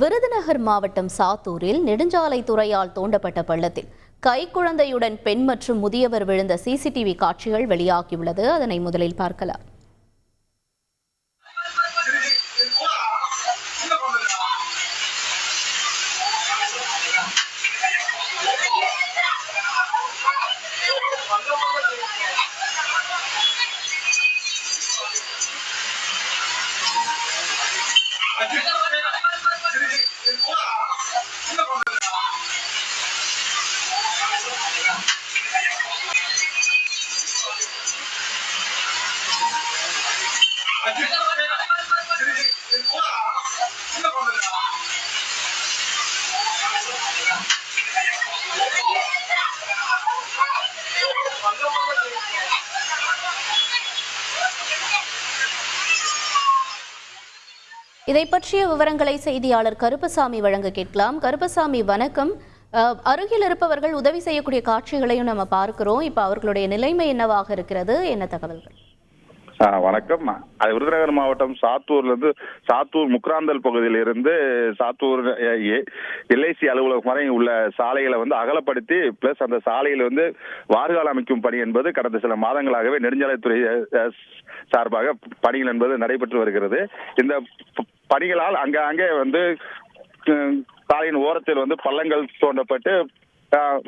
விருதுநகர் மாவட்டம் சாத்தூரில் நெடுஞ்சாலை துறையால் தோண்டப்பட்ட பள்ளத்தில் கைக்குழந்தையுடன் பெண் மற்றும் முதியவர் விழுந்த சிசிடிவி காட்சிகள் வெளியாகியுள்ளது. அதனை முதலில் பார்க்கலாம். இதை பற்றிய விவரங்களை செய்தியாளர் கருப்பசாமி வழங்க கேட்கலாம். கருப்பசாமி வணக்கம். அஹ், அருகில் இருப்பவர்கள் உதவி செய்யக்கூடிய காட்சிகளையும் நம்ம பார்க்கிறோம். இப்ப அவர்களுடைய நிலைமை என்னவாக இருக்கிறது? என்ன தகவல்கள்? வணக்கம். அது விருதுநகர் மாவட்டம் சாத்தூர்ல இருந்து சாத்தூர் முக்ராந்தல் பகுதியில இருந்து சாத்தூர் எல்ஐசி அலுவலகம் வரை உள்ள சாலைகளை வந்து அகலப்படுத்தி பிளஸ் அந்த சாலையில வந்து வார்கால் அமைக்கும் பணி என்பது கடந்த சில மாதங்களாகவே நெடுஞ்சாலைத்துறை சார்பாக பணிகள் என்பது நடைபெற்று வருகிறது. இந்த பணிகளால் அங்க அங்கே வந்து சாலையின் ஓரத்தில் வந்து பள்ளங்கள் தோண்டப்பட்டு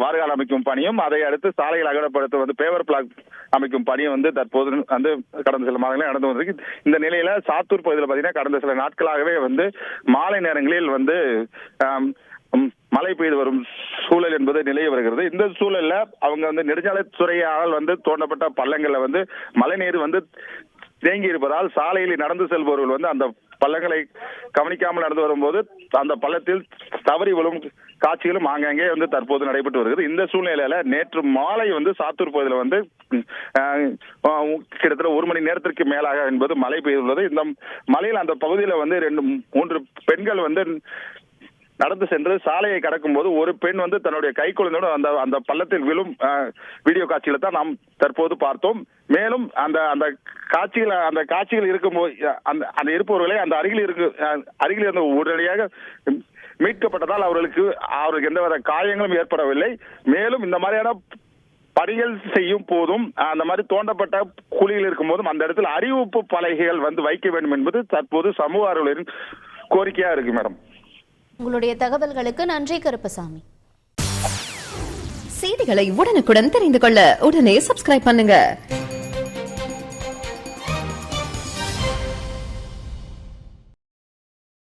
வார்கால் அமைக்கும் பணியும் அதை அடுத்து சாலைகள் அகலப்படுத்த வந்து பேவர் பிளாக் அமைக்கும் பணியும் வந்து தற்போது வந்து கடந்த சில மாதங்களே நடந்து வந்திருக்கு. இந்த நிலையில சாத்தூர் பகுதியில் பார்த்தீங்கன்னா கடந்த சில நாட்களாகவே வந்து மாலை நேரங்களில் வந்து மழை பெய்து வரும் சூழல் என்பது நிலவி வருகிறது. இந்த சூழல்ல அவங்க வந்து நெடுஞ்சாலைத்துறையால் வந்து தோண்டப்பட்ட பள்ளங்கள்ல வந்து மழைநீர் வந்து தேங்கி இருப்பதால் சாலையில் நடந்து செல்பவர்கள் வந்து அந்த பள்ளங்களை கவனிக்காமல் நடந்து வரும்போது அந்த பள்ளத்தில் தவறி விழும் காட்சிகளும் ஆங்காங்கே வந்து தற்போது நடைபெற்று வருகிறது. இந்த சூழ்நிலையில நேற்று மாலை வந்து சாத்தூர் பகுதியில் வந்து கிட்டத்தட்ட ஒரு மணி நேரத்திற்கு மேலாக என்பது மழை பெய்துள்ளது. இந்த மழையில் அந்த பகுதியில் வந்து ரெண்டு மூன்று பெண்கள் வந்து நடந்து சென்று சாலையை கடக்கும் போது ஒரு பெண் வந்து தன்னுடைய கை குழந்தையோடு அந்த அந்த பள்ளத்தில் விழும் வீடியோ காட்சிகளை தான் நாம் தற்போது பார்த்தோம். மேலும் அந்த அந்த காட்சிகள் அந்த காட்சிகள் இருக்கும்போது அந்த அந்த இருப்பவர்களை அந்த அருகில் இருக்கு அருகில் இருந்த உடனடியாக மீட்கப்பட்டதால் அவர்களுக்கு அவர்களுக்கு எந்தவித காயங்களும் ஏற்படவில்லை. மேலும் இந்த மாதிரியான பணிகள் செய்யும் போதும் அந்த மாதிரி தோண்டப்பட்ட குழியில் இருக்கும் போதும் அந்த இடத்தில் அறிவிப்பு பலகைகள் வந்து வைக்க வேண்டும் என்பது தற்போது சமூக ஆர்வலரின் கோரிக்கையா இருக்கு மேடம். உங்களுடைய தகவல்களுக்கு நன்றி கருப்பசாமி. செய்திகளை உடனுக்குடன் தெரிந்து கொள்ள உடனே சப்ஸ்கிரைப் பண்ணுங்க.